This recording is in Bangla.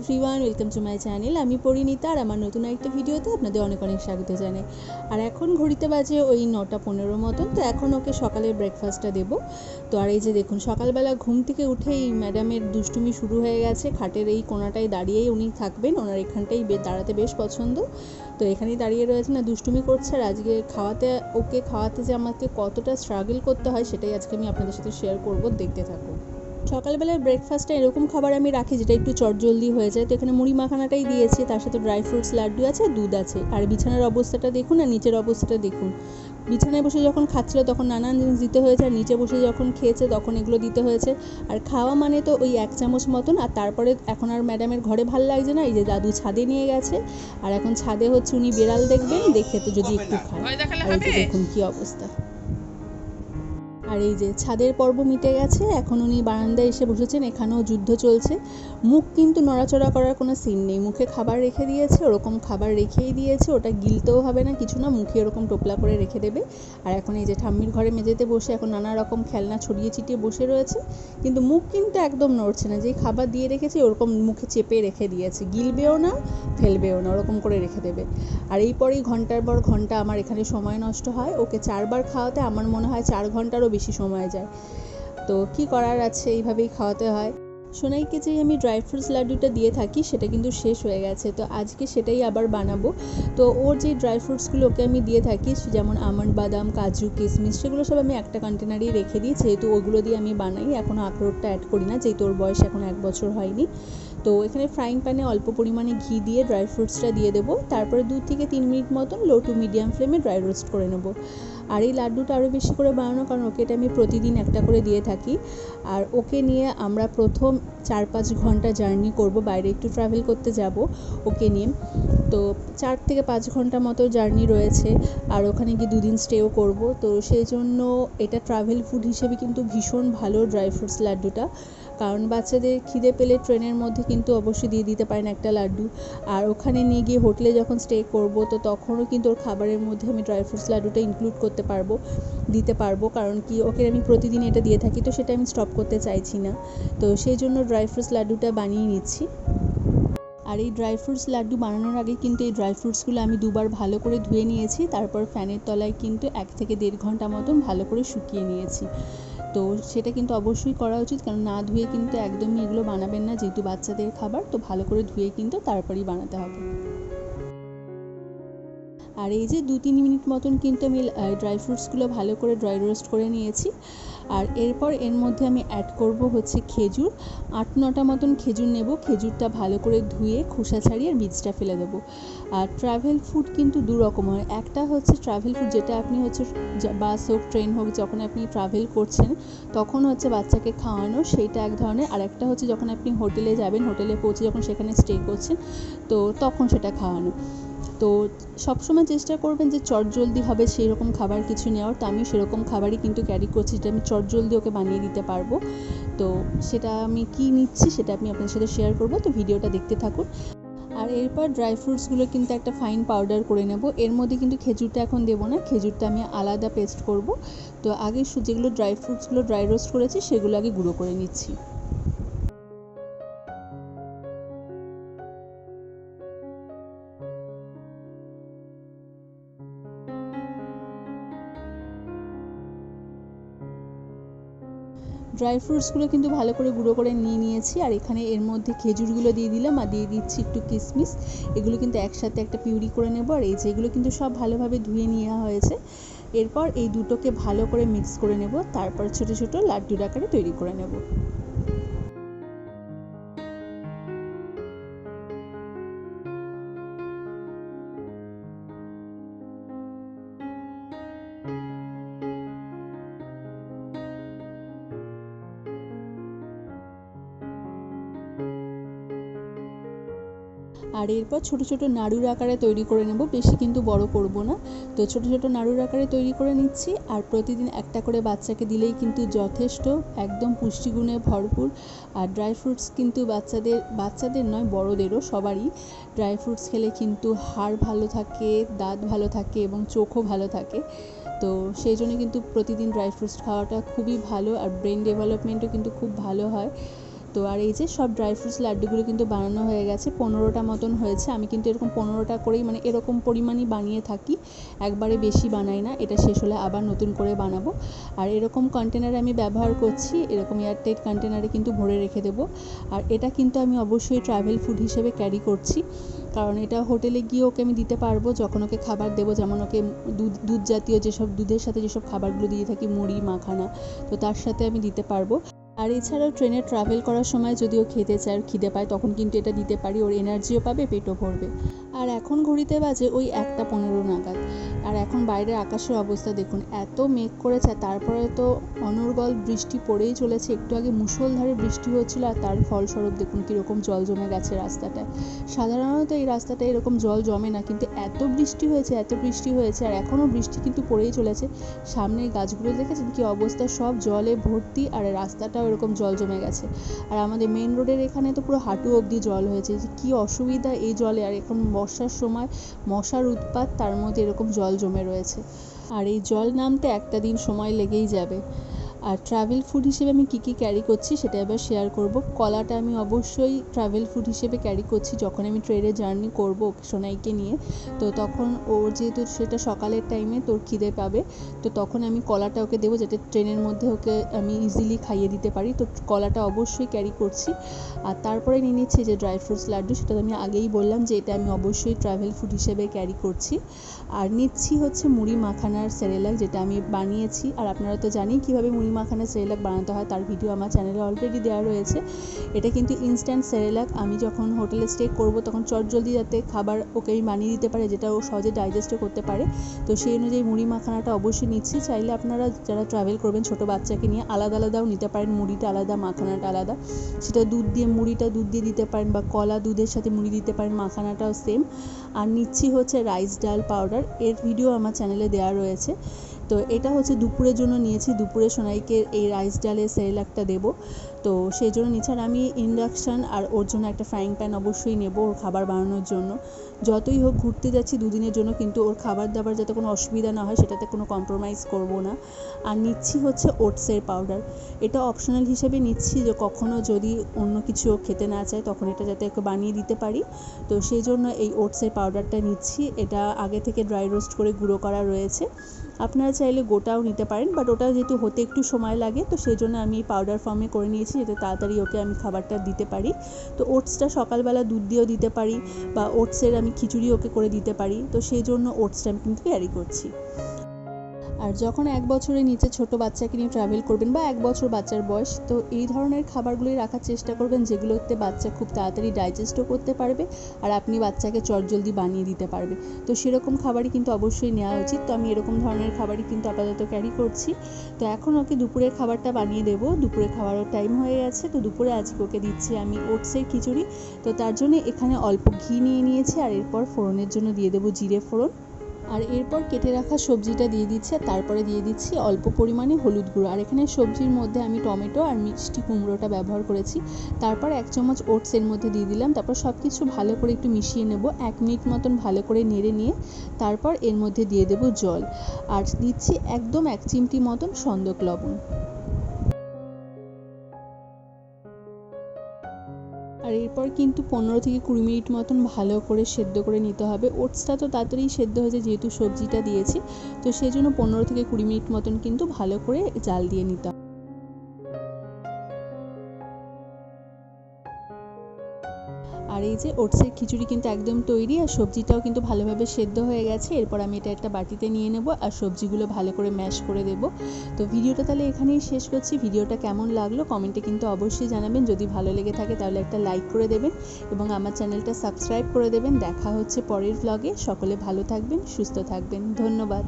Everyone welcome to my channel আমি পরিণীতা আর আমার নতুন একটা ভিডিওতে আপনাদের অনেক অনেক স্বাগত জানাই। আর এখন ঘড়িতে বাজে ওই নটা পনেরো মতন, তো এখন ওকে সকালের ব্রেকফাস্টটা দেবো। তো আর এই যে দেখুন, সকালবেলা ঘুম থেকে উঠেই ম্যাডামের দুষ্টুমি শুরু হয়ে গেছে। খাটের এই কোনাটায় দাঁড়িয়েই উনি থাকবেন, ওনার এখানটাই দাঁড়াতে বেশ পছন্দ। তো এখানেই দাঁড়িয়ে রয়েছে না দুষ্টুমি করছে আর আজকে খাওয়াতে, ওকে খাওয়াতে যে আমাকে কতটা স্ট্রাগল করতে হয়, সেটাই আজকে আমি আপনাদের সাথে শেয়ার করব। দেখতে থাকুন। সকালবেলার ব্রেকফাস্টে এরকম খাবার আমি রাখি যেটা একটু চটজলদি হয়ে যায়। তো এখানে মুড়ি মাখানাটাই দিয়েছি তার সাথে ড্রাই ফ্রুটস লাড্ডু আছে দুধ আছে। আর বিছানার অবস্থাটা দেখুন আর নিচের অবস্থাটা দেখুন। বিছানায় বসে যখন খাচ্ছিল তখন নানান জিনিস দিতে হয়েছে আর নিচে বসে যখন খেয়েছে তখন এগুলো দিতে হয়েছে। আর খাওয়া মানে তো ওই এক চামচ মতন আর তারপরে এখন আর ম্যাডামের ঘরে ভালো লাগছে না এই যে দাদু ছাদে নিয়ে গেছে। আর এখন ছাদে হচ্ছে উনি বেড়াল দেখবেন দেখে তো যদি একটু যে দেখুন কি অবস্থা। আর এই যে ছাদের পর্ব মিটে গেছে, এখন উনি বারান্দায় এসে বসেছেন, এখানেও যুদ্ধ চলছে। মুখ কিন্তু নড়াচড়া করার কোনো সিন নেই। মুখে খাবার রেখে দিয়েছে, ওরকম খাবার রেখেই দিয়েছে, ওটা গিলতেও হবে না, কিছু না, মুখে ওরকম টোপলা করে রেখে দেবে। আর এখন এই যে ঠাম্মির ঘরে মেঝেতে বসে এখন নানা রকম খেলনা ছড়িয়ে ছিটিয়ে বসে রয়েছে, কিন্তু মুখ কিন্তু একদম নড়ছে না। যেই খাবার দিয়ে রেখেছে, ওরকম মুখে চেপে রেখে দিয়েছে। গিলবেও না, ফেলবেও না, ওরকম করে রেখে দেবে। আর এই পরেই ঘণ্টার পর ঘণ্টা আমার এখানে সময় নষ্ট হয়। ওকে চারবার খাওয়াতে আমার মনে হয় চার ঘন্টারও বেশি সময় যায়। তো কি করার আছে? এইভাবেই খাওয়াতে হয়। সোনাইকে যেই আমি ড্রাই ফ্রুটস লাড্ডুটা দিয়ে থাকি, সেটা কিন্তু শেষ হয়ে গেছে। তো আজকে সেটাই আবার বানাবো। তো ওর যে ড্রাই ফ্রুটসগুলো ওকে আমি দিয়ে থাকি যেমন আমন্ড বাদাম, কাজু কিশমিশ সেগুলো সব আমি একটা কন্টেনারেই রেখে দিই। যেহেতু ওগুলো দিয়ে আমি বানাই এখনও আখরোটটা অ্যাড করি না, যেহেতু ওর বয়স এখন এক বছর হয়নি। তো এখানে ফ্রাইং প্যানে অল্প পরিমাণে ঘি দিয়ে ড্রাই ফ্রুটসটা দিয়ে দেবো। তারপরে দু থেকে তিন মিনিট মতন লো টু মিডিয়াম ফ্লেমে ড্রাই রোস্ট করে নেব। আর এই লাড্ডুটা আরও বেশি করে বানানো, কারণ ওকে এটা আমি প্রতিদিন একটা করে দিয়ে থাকি। আর ওকে নিয়ে আমরা প্রথম চার পাঁচ ঘণ্টা জার্নি করব, বাইরে একটু ট্রাভেল করতে যাব ওকে নিয়ে। তো চার থেকে পাঁচ ঘণ্টা মতো জার্নি রয়েছে, আর ওখানে গিয়ে দুদিন স্টেও করব। তো সেই জন্য এটা ট্রাভেল ফুড হিসেবে কিন্তু ভীষণ ভালো ড্রাই ফ্রুটস লাড্ডুটা। কারণ বাচ্চাদের খিদে পেলে ট্রেনের মধ্যে কিন্তু অবশ্যই দিয়ে দিতে পারেন একটা লাড্ডু। আর ওখানে নিয়ে গিয়ে হোটেলে যখন স্টে করব, তো তখনও কিন্তু ওর খাবারের মধ্যে আমি ড্রাই ফ্রুটস লাড্ডুটা ইনক্লুড করতে পারব, দিতে পারব। কারণ কি, ওকে আমি প্রতিদিন এটা দিয়ে থাকি, তো সেটা আমি স্টপ করতে চাইছি না। তো সেই জন্য ড্রাই ফ্রুটস লাড্ডুটা বানিয়ে নিচ্ছি। আর এই ড্রাই ফ্রুটস লাড্ডু বানানোর আগে কিন্তু এই ড্রাই ফ্রুটসগুলো আমি দুবার ভালো করে ধুয়ে নিয়েছি, তারপর ফ্যানের তলায় কিন্তু এক থেকে দেড় ঘণ্টা মতন ভালো করে শুকিয়ে নিয়েছি। তো সেটা কিন্তু অবশ্যই করা উচিত। কারণ না ধুয়ে কিন্তু একদমই এগুলো বানাবেন না। যেহেতু বাচ্চাদের খাবার, তো ভালো করে ধুয়ে কিন্তু তারপরেই বানাতে হবে। আর এই যে দু তিন মিনিট মতন কিন্তু আমি ড্রাই ফ্রুটসগুলো ভালো করে ড্রাই রোস্ট করে নিয়েছি। আর এরপর এর মধ্যে আমি অ্যাড করব হচ্ছে খেজুর। আট নটা মতন খেজুর নেব। খেজুরটা ভালো করে ধুয়ে, খোসা ছাড়িয়ে আর বীজটা ফেলে দেবো। আর ট্রাভেল ফুড কিন্তু দু রকম হয়। একটা হচ্ছে ট্রাভেল ফুড যেটা আপনি হচ্ছে বাস হোক ট্রেন হোক, যখন আপনি ট্রাভেল করছেন, তখন হচ্ছে বাচ্চাকে খাওয়ানো, সেইটা এক ধরনের। আর একটা হচ্ছে যখন আপনি হোটেলে যাবেন, হোটেলে পৌঁছে যখন সেখানে স্টে করছেন, তো তখন সেটা খাওয়ানো। তো সবসময় চেষ্টা করবেন যে চটজলদি হবে সেই রকম খাবার কিছু নেওয়ার। তো আমি সেরকম খাবারই কিন্তু ক্যারি করছি যেটা আমি চটজলদি ওকে বানিয়ে দিতে পারব। তো সেটা আমি কি নিচ্ছি সেটা আমি আপনার সাথে শেয়ার করব। তো ভিডিওটা দেখতে থাকুন। আর এরপর ড্রাই ফ্রুটসগুলো কিন্তু একটা ফাইন পাউডার করে নেব। এর মধ্যে কিন্তু খেজুরটা এখন দেবো না। খেজুরটা আমি আলাদা পেস্ট করব। তো আগে যেগুলো ড্রাই ফ্রুটসগুলো ড্রাই রোস্ট করেছি, সেগুলো আগে গুঁড়ো করে নিচ্ছি। ড্রাই ফ্রুটসগুলো কিন্তু ভালো করে গুঁড়ো করে নিয়ে নিয়েছি, আর এখানে এর মধ্যে খেজুরগুলো দিয়ে দিলাম, আর দিয়ে দিচ্ছি একটু কিশমিশ এগুলো কিন্তু একসাথে একটা পিউরি করে নেব, আর এই যে এগুলো কিন্তু সব ভালোভাবে ধুয়ে নেওয়া হয়েছে। এরপর এই দুটোকে ভালো করে মিক্স করে নেব, তারপর ছোট ছোট লাড্ডুর আকারে তৈরি করে নেব। আর এরপর ছোট ছোট নাড়ুর আকারে তৈরি করে নেব। বেশি কিন্তু বড় করব না। তো ছোট ছোট নাড়ুর আকারে তৈরি করে নিচ্ছি। আর প্রতিদিন একটা করে বাচ্চাকে দিলেই কিন্তু যথেষ্ট। একদম পুষ্টিগুণে ভরপুর। আর ড্রাই ফ্রুটস কিন্তু বাচ্চাদের বাচ্চাদের নয়, বড়দেরও সবারই। ড্রাই ফ্রুটস খেলে কিন্তু হাড় ভালো থাকে, দাঁত ভালো থাকে এবং চোখও ভালো থাকে। তো সেই জন্য কিন্তু প্রতিদিন ড্রাই ফ্রুটস খাওয়াটা খুবই ভালো। আর ব্রেন ডেভেলপমেন্টও কিন্তু খুব ভালো হয়। তো আর এই যে সব ড্রাই ফ্রুটস লাড্ডুগুলো কিন্তু বানানো হয়ে গেছে। পনেরোটা মতন হয়েছে। আমি কিন্তু এরকম পনেরোটা করেই মানে এরকম পরিমাণই বানিয়ে থাকি। একবারে বেশি বানাই না। এটা শেষ হলে আবার নতুন করে বানাবো। আর এরকম কন্টেনার আমি ব্যবহার করছি, এরকম এয়ারটাইট কন্টেনারে কিন্তু ভরে রেখে দেবো। আর এটা কিন্তু আমি অবশ্যই ট্রাভেল ফুড হিসেবে ক্যারি করছি। কারণ এটা হোটেলে গিয়ে ওকে আমি দিতে পারব। যখন ওকে খাবার দেবো, যেমন ওকে দুধ দুধ জাতীয় যেসব, দুধের সাথে যেসব খাবারগুলো দিয়ে থাকি, মুড়ি, মাখানা, তো তার সাথে আমি দিতে পারব। আর এছাড়াও ট্রেনে ট্রাভেল করার সময় যদি ও খেতে চায় আর খিদে পায়, তখন কিন্তু এটা দিতে পারি, ওর এনার্জিও পাবে, পেটও ভরবে। আর এখন ঘড়িতে বাজে ওই একটা পনেরো নাগাদ। আর এখন বাইরের আকাশের অবস্থা দেখুন, এত মেঘ করেছে, তারপরে তো অনর্গল বৃষ্টি পড়েই চলেছে, একটু আগে মুষলধারে বৃষ্টি হচ্ছিল আর তার ফলস্বরূপ দেখুন কীরকম জল জমে গেছে রাস্তাটায়। সাধারণত এই রাস্তাটায় এরকম জল জমে না, কিন্তু এত বৃষ্টি হয়েছে, এত বৃষ্টি হয়েছে, আর এখনও বৃষ্টি কিন্তু পড়েই চলেছে। সামনের গাছগুলো দেখেছেন কী অবস্থা, সব জলে ভর্তি, আর রাস্তাটাও এরকম জল জমে গেছে। আর আমাদের মেন রোডের এখানে তো পুরো হাঁটু অবধি জল হয়েছে। কি অসুবিধা এই জলে। আর এখন বর্ষার সময় মশার উৎপাত, তার মধ্যে এরকম জল জমে রয়েছে। আর এই জল নামতে একটা দিন সময় লেগেই যাবে। আর ট্রাভেল ফুড হিসেবে আমি কী কী ক্যারি করছি সেটা এবার শেয়ার করব। কলাটা আমি অবশ্যই ট্রাভেল ফুড হিসেবে ক্যারি করছি যখন আমি ট্রেনে জার্নি করব সোনাইকে নিয়ে। তো তখন ওর যেহেতু সেটা সকালের টাইমে তোর খিদে পাবে, তো তখন আমি কলাটা ওকে দেবো যাতে ট্রেনের মধ্যে ওকে আমি ইজিলি খাইয়ে দিতে পারি। তো কলাটা অবশ্যই ক্যারি করছি। আর তারপরে নিয়ে নিচ্ছি যে ড্রাই ফ্রুটস লাড্ডু, সেটা আমি আগেই বললাম যে এটা আমি অবশ্যই ট্রাভেল ফুড হিসেবে ক্যারি করছি। আর নিচ্ছি হচ্ছে মুড়ি মাখানার সেরেলাক যেটা আমি বানিয়েছি। আর আপনারা তো জানেন কীভাবে মুড়ি মাখানার সেরেলাক বানাতে হয়, তার ভিডিও আমার চ্যানেলে অলরেডি দেওয়া রয়েছে। এটা কিন্তু ইনস্ট্যান্ট সেরেলাক আমি যখন হোটেলে স্টে করব তখন চটজলদি যাতে খাবার ওকে আমি বানিয়ে দিতে পারে, যেটা ও সহজে ডাইজেস্টও করতে পারে। তো সেই অনুযায়ী মুড়ি মাখানাটা অবশ্যই নিচ্ছি। চাইলে আপনারা যারা ট্রাভেল করবেন ছোটো বাচ্চাকে নিয়ে আলাদা আলাদাও নিতে পারেন। মুড়িটা আলাদা, মাখানাটা আলাদা। সেটা দুধ দিয়ে, মুড়িটা দুধ দিয়ে দিতে পারেন বা কলা দুধের সাথে মুড়ি দিতে পারেন, মাখানাটাও সেম আর নিচ্ছি হচ্ছে রাইস ডাল পাউডার এর ভিডিও আমার চ্যানেলে দেওয়া রয়েছে। তো এটা হচ্ছে দুপুরের জন্য নিয়েছি। দুপুরে সোনাইকে এই রাইস ডালের সেরেলাকটা দেবো। তো সেই জন্য আর আমি ইন্ডাকশান আর ওর জন্য একটা ফ্রাইং প্যান অবশ্যই নেব ওর খাবার বানানোর জন্য। যতই হোক ঘুরতে যাচ্ছি দুদিনের জন্য কিন্তু ওর খাবার দাবার যাতে কোনো অসুবিধা না হয় সেটাতে কোনো কম্প্রোমাইজ করব না। আর নিচ্ছি হচ্ছে ওটসের পাউডার এটা অপশনাল হিসেবে নিচ্ছি যে কখনও যদি অন্য কিছু খেতে না চায় তখন এটা যাতে ওকে বানিয়ে দিতে পারি। তো সেই জন্য এই ওটসের পাউডারটা নিচ্ছি। এটা আগে থেকে ড্রাই রোস্ট করে গুঁড়ো করা রয়েছে। আপনারা চাইলে গোটাও নিতে পারেন বাট ওটা যেহেতু হতে একটু সময় লাগে, তো সেই জন্য আমি পাউডার ফর্মে করে নিয়েছি। যাতে তাড়াতাড়ি ওকে আমি খাবারটা দিতে পারি। তো ওটসটা সকালবেলা দুধ দিয়েও দিতে পারি বা ওটসের আমি খিচুড়ি ওকে করে দিতে পারি। তো সেই জন্য ওটসটা আমি কিন্তু ক্যারি করছি। আর যখন এক বছরের নিচে ছোট বাচ্চাকে নিয়ে ট্রাভেল করবেন বা এক বছর বাচ্চার বয়স, তো এই ধরনের খাবারগুলি রাখার চেষ্টা করবেন যেগুলোতে বাচ্চা খুব তাড়াতাড়ি ডাইজেস্টও করতে পারবে আর আপনি বাচ্চাকে চটজলদি বানিয়ে দিতে পারবে। তো সেরকম খাবারই কিন্তু অবশ্যই নেওয়া উচিত। তো আমি এরকম ধরনের খাবারই কিন্তু আপাতত ক্যারি করছি। তো এখন ওকে দুপুরের খাবারটা বানিয়ে দেবো। দুপুরে খাবারও টাইম হয়ে গেছে। তো দুপুরে আজকে ওকে দিচ্ছি আমি ওটসের খিচুড়ি। তো তার জন্য এখানে অল্প ঘি নিয়ে নিয়েছি আর এরপর ফোড়নের জন্য দিয়ে দেবো জিরে ফোড়ন। আর এরপর কেটে রাখা সবজিটা দিয়ে দিচ্ছি আর তারপরে দিয়ে দিচ্ছি অল্প পরিমাণে হলুদ গুঁড়ো। আর এখানে সবজির মধ্যে আমি টমেটো আর মিষ্টি কুমড়োটা ব্যবহার করেছি। তারপর এক চামচ ওটসের মধ্যে দিয়ে দিলাম। তারপর সব কিছু ভালো করে একটু মিশিয়ে নেব, এক মিনিট মতন ভালো করে নেড়ে নিয়ে। তারপর এর মধ্যে দিয়ে দেব জল। আর দিচ্ছি একদম এক চিমটি মতন সন্দক লবণ। এরপর কিন্তু পনেরো থেকে কুড়ি মিনিট মতন ভালো করে সেদ্ধ করে নিতে হবে। ওটসটা তো তাড়াতাড়ি সেদ্ধ হয়েছে, যেহেতু সবজিটা দিয়েছি। তো সেই জন্য পনেরো থেকে কুড়ি মিনিট মতন কিন্তু ভালো করে জাল দিয়ে নিতে হবে আর এই যে ওটসের খিচুড়ি কিন্তু একদম তৈরি, আর সবজিটাও কিন্তু ভালোভাবে সেদ্ধ হয়ে গেছে। এরপর আমি এটা একটা বাটিতে নিয়ে নেব, আর সবজিগুলো ভালো করে ম্যাশ করে দেব। তো ভিডিওটা তাহলে এখানেই শেষ করছি। ভিডিওটা কেমন লাগল কমেন্টে কিন্তু অবশ্যই জানাবেন। যদি ভালো লেগে থাকে তাহলে একটা লাইক করে দেবেন এবং আমার চ্যানেলটা সাবস্ক্রাইব করে দেবেন। দেখা হচ্ছে পরের ভ্লগে সকলে ভালো থাকবেন, সুস্থ থাকবেন। ধন্যবাদ।